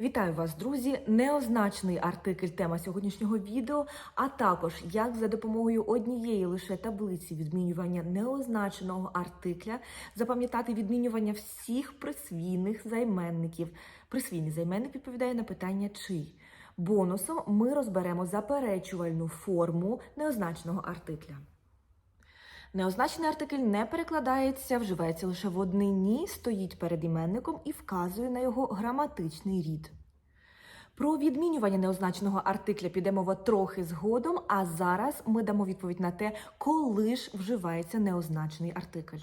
Вітаю вас, друзі! Неозначений артикль тема сьогоднішнього відео, а також як за допомогою однієї лише таблиці відмінювання неозначеного артикля запам'ятати відмінювання всіх присвійних займенників. Присвійний займенник відповідає на питання чий. Бонусом ми розберемо заперечувальну форму неозначеного артикля. Неозначений артикль не перекладається, вживається лише в однині, стоїть перед іменником і вказує на його граматичний рід. Про відмінювання неозначеного артикля піде мова трохи згодом, а зараз ми дамо відповідь на те, коли ж вживається неозначений артикль.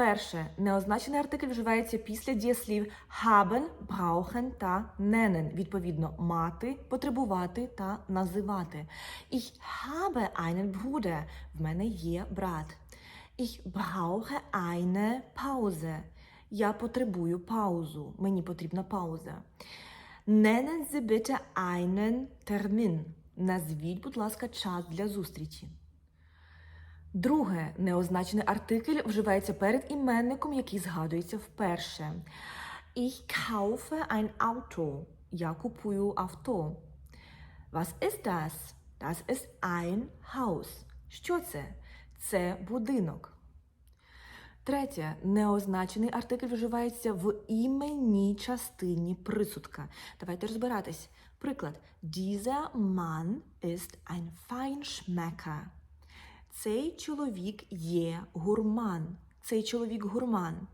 Перше, неозначений артикль вживається після дієслів haben, brauchen та nennen, відповідно, мати, потребувати та називати. Ich habe einen Bruder. В мене є брат. Ich brauche eine Pause. Я потребую паузу. Мені потрібна пауза. Nennen Sie bitte einen Termin. Назвіть, будь ласка, час для зустрічі. Друге, неозначений артикль вживається перед іменником, який згадується вперше. Ich kaufe ein Auto. Я купую авто. Was ist das? Das ist ein Haus. Що це? Це будинок. Третє, неозначений артикль вживається в іменній частині присудка. Давайте розбиратись. Приклад: Dieser Mann ist ein Feinschmecker. Цей чоловік є гурман. Цей чоловік гурман.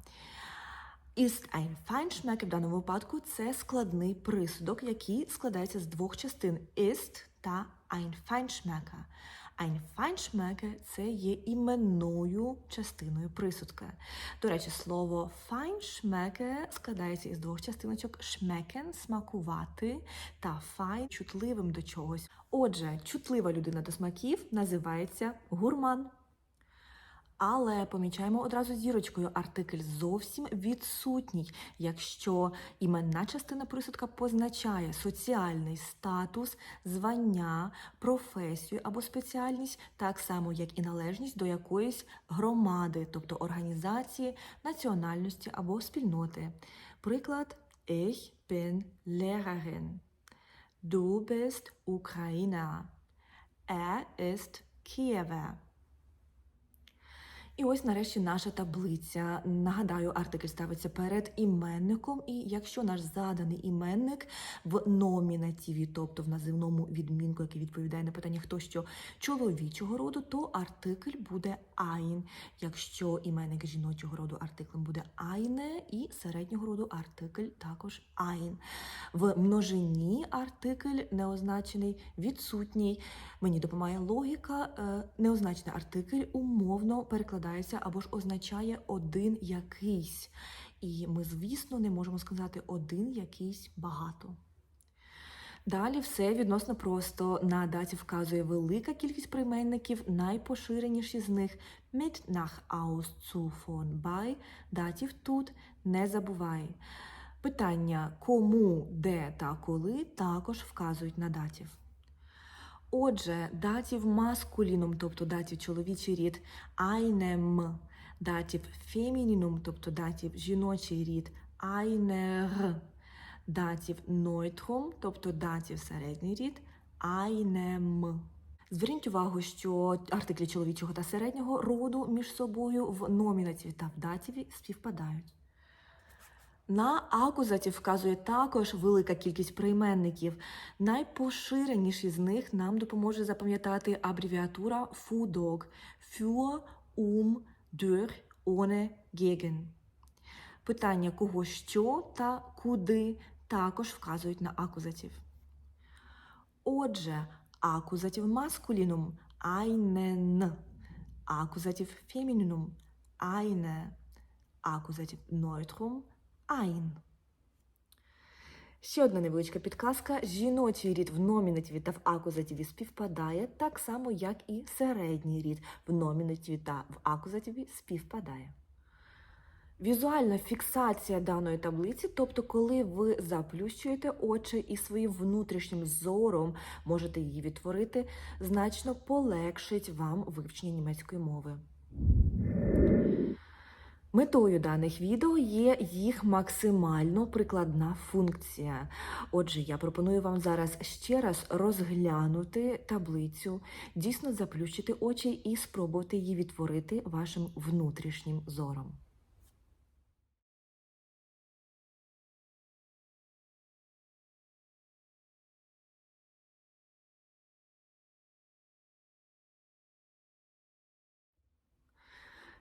Ist ein Feinschmecker в даному випадку це складний присудок, який складається з двох частин ist та ein Feinschmecker. Ein Feinschmecker – це є іменною частиною присудка. До речі, слово Feinschmecker складається із двох частиночок schmecken – смакувати та fein – чутливим до чогось. Отже, чутлива людина до смаків називається гурман. Але помічаємо одразу зірочкою, артикль зовсім відсутній, якщо іменна частина присудка позначає соціальний статус, звання, професію або спеціальність, так само як і належність до якоїсь громади, тобто організації, національності або спільноти. Приклад Ich bin Lehrerin. Du bist Ukrainer. Er ist Kiewer. І ось нарешті наша таблиця. Нагадаю, артикль ставиться перед іменником, і якщо наш заданий іменник в номінативі, тобто в називному відмінку, який відповідає на питання хто що чоловічого роду, то артикль буде ein. Якщо іменник жіночого роду, артиклем буде eine, і середнього роду артикль також ein. В множині артикль неозначений, відсутній. Мені допомагає логіка. е, Неозначений артикль умовно перекладається або ж означає один якийсь. І ми, звісно, не можемо сказати один якийсь багато. Далі все відносно просто. На даті вказує велика кількість прийменників, найпоширеніші з них mit nach aus zu von bei, датів тут не забувай. Питання кому, де та коли також вказують на датів. Отже, датів маскулінум, тобто датів чоловічий рід, einem, датів фемінінум, тобто датів жіночий рід, einer, датів нойтрум, тобто датів середній рід, einem. Зверніть увагу, що артиклі чоловічого та середнього роду між собою в номінативі та в датіві співпадають. На акузатів вказує також велика кількість прийменників. Найпоширеніші з них нам допоможе запам'ятати абревіатура FUDOG – für, um, durch, ohne, gegen. Питання кого що та куди також вказують на акузатів. Отже, акузатів маскулінум einen, акузатив фемінінум eine, акузатив нойтрум ein. Ще одна невеличка підказка. Жіночий рід в номінативі та в акузативі співпадає так само, як і середній рід в номінативі та в акузативі співпадає. Візуальна фіксація даної таблиці, тобто, коли ви заплющуєте очі і своїм внутрішнім зором можете її відтворити, значно полегшить вам вивчення німецької мови. Метою даних відео є їх максимально прикладна функція. Отже, я пропоную вам зараз ще раз розглянути таблицю, дійсно заплющити очі і спробувати її відтворити вашим внутрішнім зором.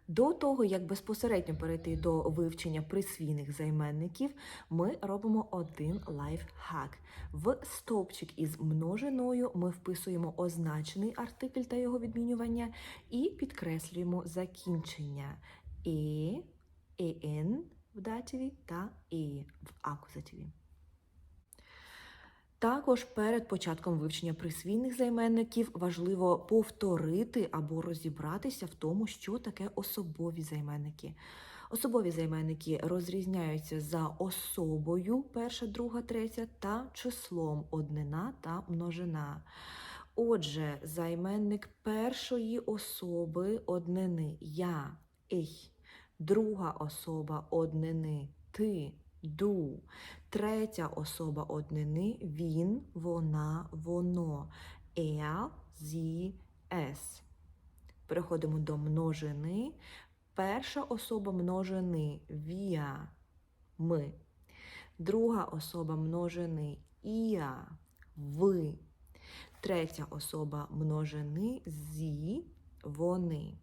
До того, як безпосередньо перейти до вивчення присвійних займенників, ми робимо один лайфхак. В стовпчик із множиною ми вписуємо означений артикль та його відмінювання і підкреслюємо закінчення і, «ен» в дативі та і в акузативі. Також перед початком вивчення присвійних займенників важливо повторити або розібратися в тому, що таке особові займенники. Особові займенники розрізняються за особою перша, друга, третя та числом однина та множина. Отже, займенник першої особи однини я, ich, друга особа однини ти, ду. Третя особа однини він, вона, воно. Er, sie, es. Переходимо до множини. Перша особа множини wir, ми. Друга особа множини ihr, ви. Третя особа множини sie, вони.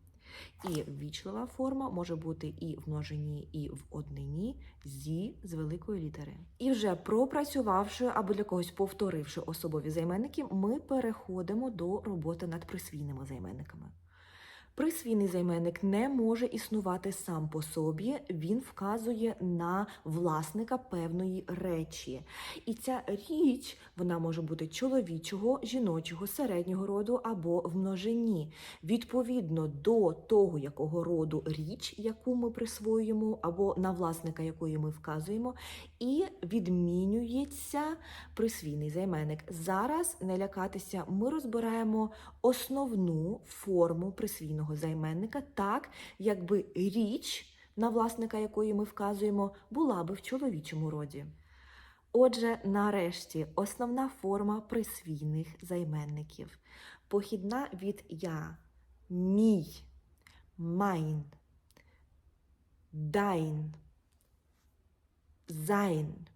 І ввічлива форма може бути і в множині, і в однині зі з великої літери. І вже пропрацювавши або для когось повторивши особові займенники, ми переходимо до роботи над присвійними займенниками. Присвійний займенник не може існувати сам по собі, він вказує на власника певної речі. І ця річ вона може бути чоловічого, жіночого, середнього роду або в множині. Відповідно до того, якого роду річ, яку ми присвоюємо, або на власника якої ми вказуємо, і відмінюється присвійний займенник. Зараз не лякатися, ми розбираємо основну форму присвійного займенника, так, якби річ, на власника якої ми вказуємо, була би в чоловічому роді. Отже, нарешті, основна форма присвійних займенників. Похідна від я, мій, майн, дайн, sein,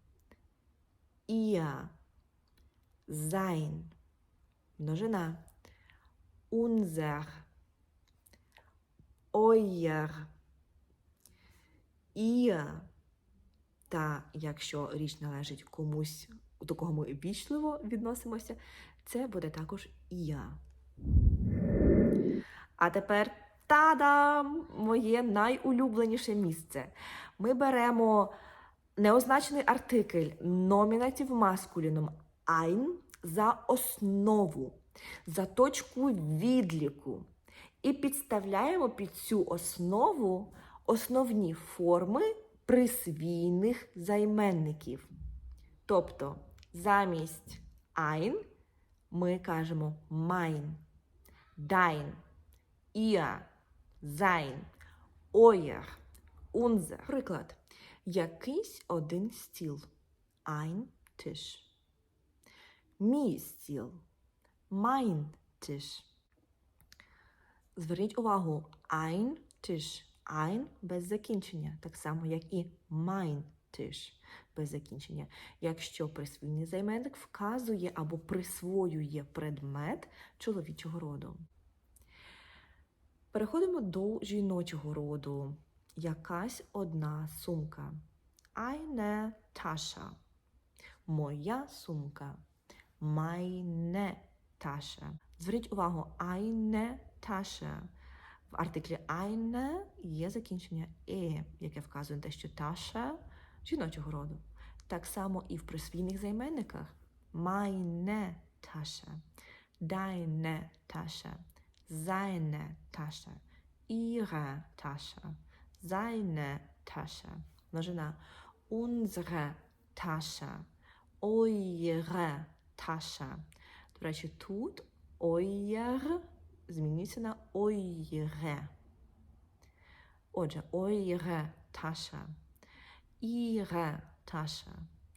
ihr, sein, множина, unser, euer, ihr. Та якщо річ належить комусь, до кого ми вічливо відносимося, це буде також я. А тепер та-дам! Моє найулюбленіше місце. Ми беремо неозначений артикль номінатив маскуліном ein за основу, за точку відліку. І підставляємо під цю основу основні форми присвійних займенників. Тобто замість ein ми кажемо mein, dein, ihr, sein, euer, unser. Приклад. Якийсь один стіл. Ein Tisch. Мій стіл. Mein Tisch. Зверніть увагу, ein Tisch. Ein без закінчення, так само, як і mein Tisch без закінчення. Якщо присвійний займенник вказує або присвоює предмет чоловічого роду. Переходимо до жіночого роду. Якась одна сумка. Eine Tasche. Моя сумка. Meine Tasche. Зверніть увагу, eine Tasche. В артиклі eine закінчення е, яке вказує що таша жіночого роду. Так само і в присвійних займенниках meine Tasche, deine Tasche. Множина unsere Tasche, eure Tasche. До речі, тут euer змінюється на eure. Отже, eure Tasche, ihre Tasche.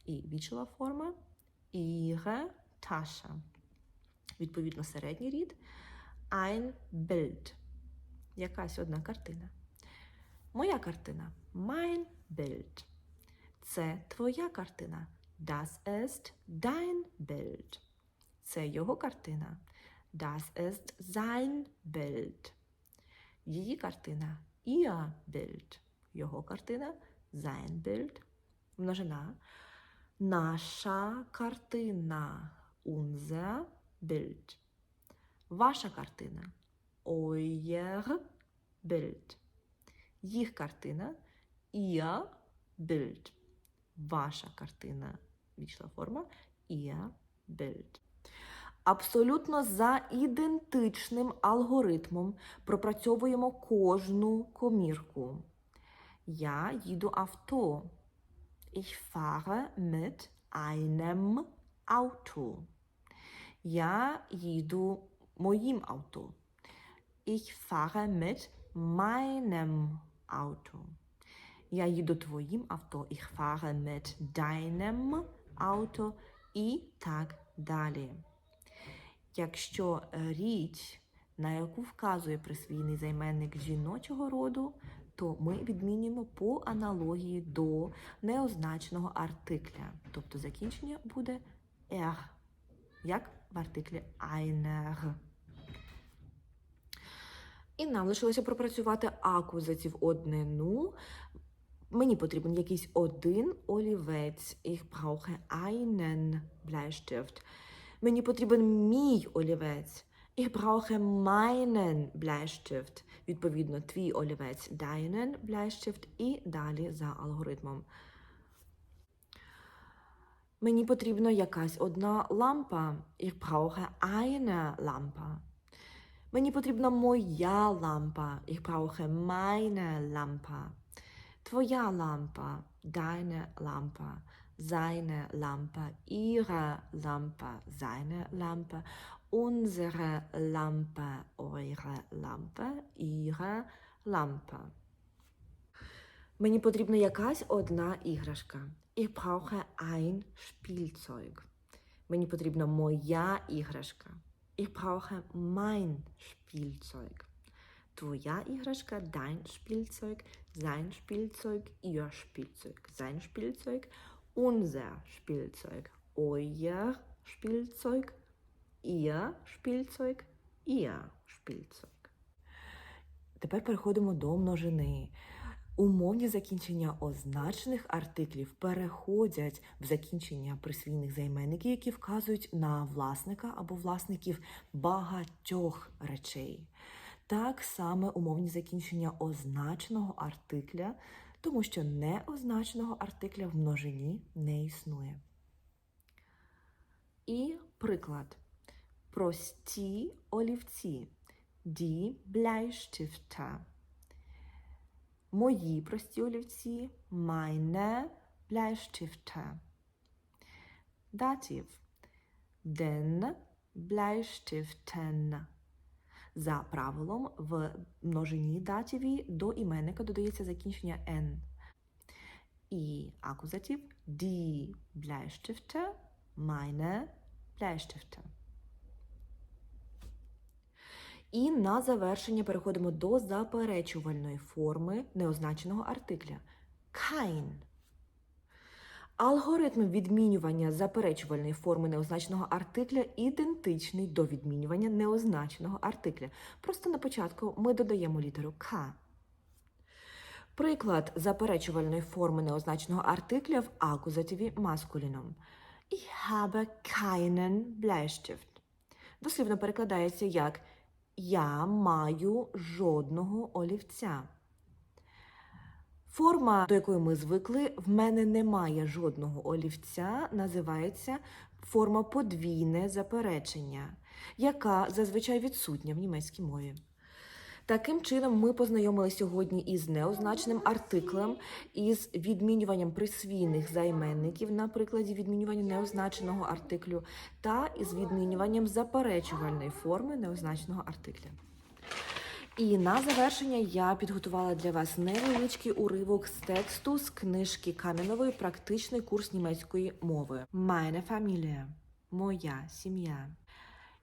І вічова форма ihre Tasche. Відповідно, середній рід ein Bild. Якась одна картина. Моя картина mein Bild. Це твоя картина. Das ist dein Bild. Це його картина. Das ist sein Bild. Її картина ihr Bild. Його картина sein Bild. Множина. Наша картина unser Bild. Ваша картина euer Bild. Їх картина ihr Bild. Ваша картина вічна форма ihr Bild. Абсолютно за ідентичним алгоритмом пропрацьовуємо кожну комірку. Я їду авто. Ich fahre mit einem Auto. Я їду моїм авто. Ich fahre mit meinem Auto. Я їду твоїм авто. Ich fahre mit deinem Auto і так далі. Якщо е, річ, на яку вказує присвійний займенник жіночого роду, то ми відмінюємо по аналогії до неозначеного артикля. Тобто закінчення буде «er», як в артиклі einer. І нам лишилося пропрацювати акузатив однину. Мені потрібен якийсь один олівець. Ich brauche einen Bleistift. Мені потрібен мій олівець. Ich brauche meinen Bleistift. Відповідно, твій олівець deinen Bleistift і далі за алгоритмом. Мені потрібна якась одна лампа. Ich brauche eine Lampe. Мені потрібна моя лампа. Ich brauche meine Lampe. Твоя лампа, deine Lampe, seine Lampe, ihre Lampe, seine Lampe, unsere Lampe, eure Lampe, ihre Lampe. Мені потрібна якась одна іграшка. Ich brauche ein Spielzeug. Мені потрібна моя іграшка. Ich brauche mein Spielzeug. Твоя іграшка, dein Spielzeug, sein Spielzeug, ihr Spielzeug, sein Spielzeug, unser Spielzeug, euer Spielzeug, ihr Spielzeug, ihr Spielzeug. Тепер переходимо до множини. Умовні закінчення означених артиклів переходять в закінчення присвійних займенників, які вказують на власника або власників багатьох речей. Так саме умовні закінчення означеного артикля, тому що неозначеного артикля в множині не існує. І приклад. Прості олівці. Die Bleistifte. Мої прості олівці. Meine Bleistifte. Датів. Den Bleistiften. За правилом, в множині датіві до іменника додається закінчення «n». І акузатив die Bleistifte, meine Bleistifte. І на завершення переходимо до заперечувальної форми неозначеного артикля. Kein. Алгоритм відмінювання заперечувальної форми неозначеного артикля ідентичний до відмінювання неозначеного артикля. Просто на початку ми додаємо літеру К. Приклад заперечувальної форми неозначеного артикля в акузативі маскуліном. Ich habe keinen Bleistift. Дослівно перекладається як Я маю жодного олівця. Форма, до якої ми звикли, в мене немає жодного олівця, називається форма подвійне заперечення, яка зазвичай відсутня в німецькій мові. Таким чином, ми познайомилися сьогодні із неозначеним артиклем, із відмінюванням присвійних займенників на прикладі відмінювання неозначеного артиклю, та із відмінюванням заперечувальної форми неозначеного артикля. І на завершення я підготувала для вас невеличкий уривок з тексту з книжки Кам'янової практичний курс німецької мови. Meine Familie. Моя сім'я.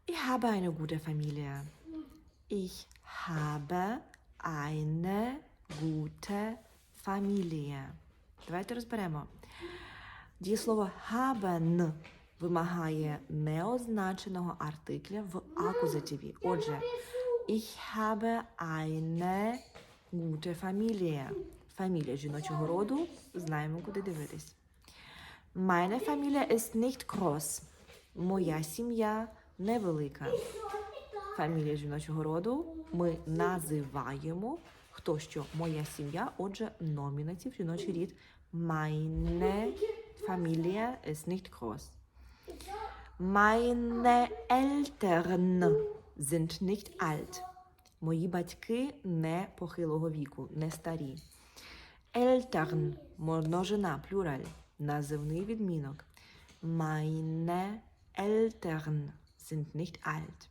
Ich habe eine gute Familie. Ich habe eine gute Familie. Давайте розберемо. Дієслово haben вимагає неозначеного артикля в акузативі. Отже, ich habe eine gute Familie. Фамілія жіночого роду. Знаємо, куди дивитись. Meine Familie ist nicht groß. Моя сім'я невелика. Фамілія жіночого роду ми називаємо хто що моя сім'я, отже, номінатив, жіночий рід. Meine Familie ist nicht groß. Meine Eltern sind nicht alt. Мої батьки не похилого віку, не старі. Eltern – множина, плюраль, називний відмінок. Meine Eltern sind nicht alt.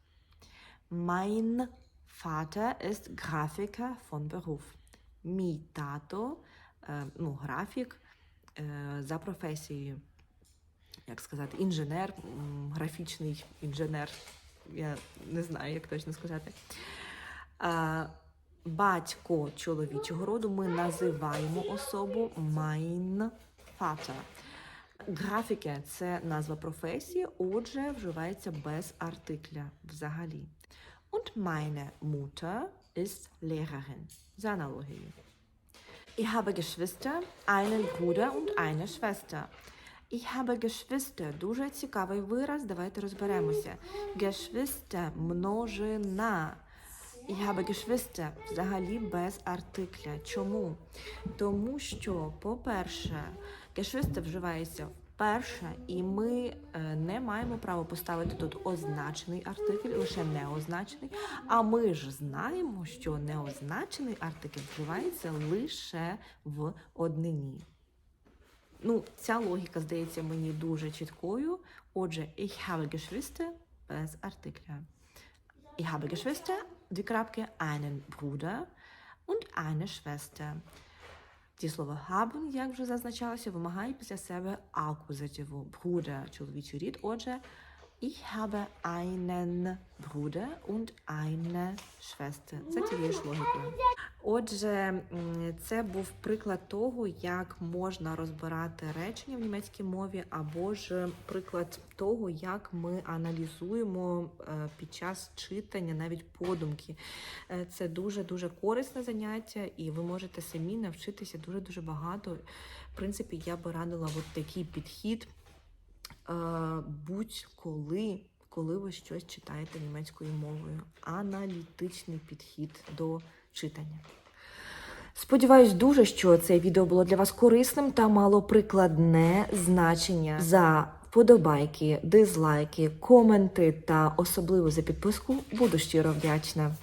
Mein Vater ist Grafiker von Beruf. Мій тато, е, ну, графік е, за професією. Як сказати, інженер, графічний інженер. Я не знаю, як точно сказати. Батько чоловічого роду ми називаємо особу mein Vater. Графіке це назва професії, отже, вживається без артикля взагалі. Und meine Mutter ist Lehrerin. За аналогією. Ich habe Geschwister, einen Bruder und eine Schwester. Ich habe Geschwister. Дуже цікавий вираз. Давайте розберемося. Geschwister – множина. Ich habe Geschwister взагалі без артикля. Чому? Тому що, по-перше, Geschwister вживається вперше, і ми е, не маємо права поставити тут означений артикль, лише неозначений. А ми ж знаємо, що неозначений артикль вживається лише в однині. Ну, ця логіка здається мені дуже чіткою. Отже, ich habe Geschwister без артикля. Ich habe Geschwister, дві крапки, einen Bruder und eine Schwester. Дієслово haben, як вже зазначалося, вимагає після себе акузативу. Bruder – чоловічий рід. Отже, ich habe einen Bruder und eine Schwester. Це тією ж логікою. Отже, це був приклад того, як можна розбирати речення в німецькій мові, або ж приклад того, як ми аналізуємо е, під час читання навіть подумки. Е, Це дуже дуже корисне заняття, і ви можете самі навчитися дуже дуже багато. В принципі, я би радила от такий підхід будь-коли, коли ви щось читаєте німецькою мовою. Аналітичний підхід до читання. Сподіваюсь дуже, що це відео було для вас корисним та мало прикладне значення за вподобайки, дизлайки, коменти та особливо за підписку. Буду щиро вдячна.